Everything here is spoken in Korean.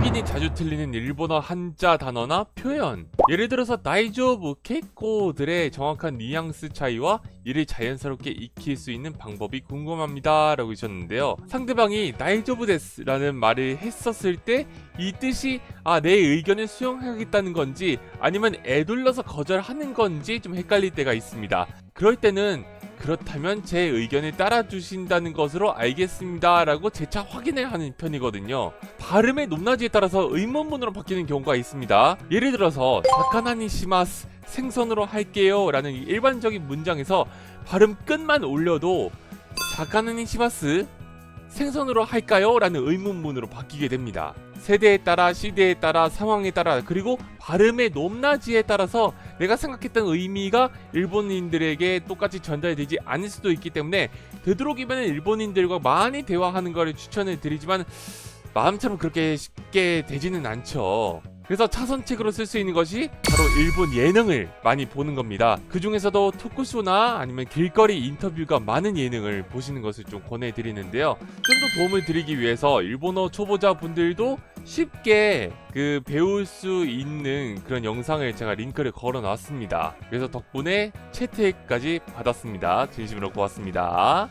외국인이 자주 틀리는 일본어 한자 단어나 표현. 예를 들어서 나이조부 케이코들의 정확한 뉘앙스 차이와 이를 자연스럽게 익힐 수 있는 방법이 궁금합니다. 라고 하셨는데요. 상대방이 나이조부 데스 라는 말을 했었을 때 이 뜻이 아 내 의견을 수용하겠다는 건지 아니면 애둘러서 거절하는 건지 좀 헷갈릴 때가 있습니다. 그럴 때는 그렇다면 제 의견을 따라주신다는 것으로 알겠습니다. 라고 재차 확인을 하는 편이거든요. 발음의 높낮이에 따라서 의문문으로 바뀌는 경우가 있습니다. 예를 들어서, 사카나니 시마스, 생선으로 할게요. 라는 이 일반적인 문장에서 발음 끝만 올려도, 사카나니 시마스, 생선으로 할까요? 라는 의문문으로 바뀌게 됩니다. 세대에 따라, 시대에 따라, 상황에 따라, 그리고 발음의 높낮이에 따라서 내가 생각했던 의미가 일본인들에게 똑같이 전달되지 않을 수도 있기 때문에 되도록이면 일본인들과 많이 대화하는 것을 추천을 드리지만 마음처럼 그렇게 쉽게 되지는 않죠. 그래서 차선책으로 쓸 수 있는 것이 바로 일본 예능을 많이 보는 겁니다. 그 중에서도 토크쇼나 아니면 길거리 인터뷰가 많은 예능을 보시는 것을 좀 권해드리는데요. 좀 더 도움을 드리기 위해서 일본어 초보자 분들도 쉽게 그 배울 수 있는 그런 영상을 제가 링크를 걸어 놨습니다. 그래서 덕분에 채택까지 받았습니다. 진심으로 고맙습니다.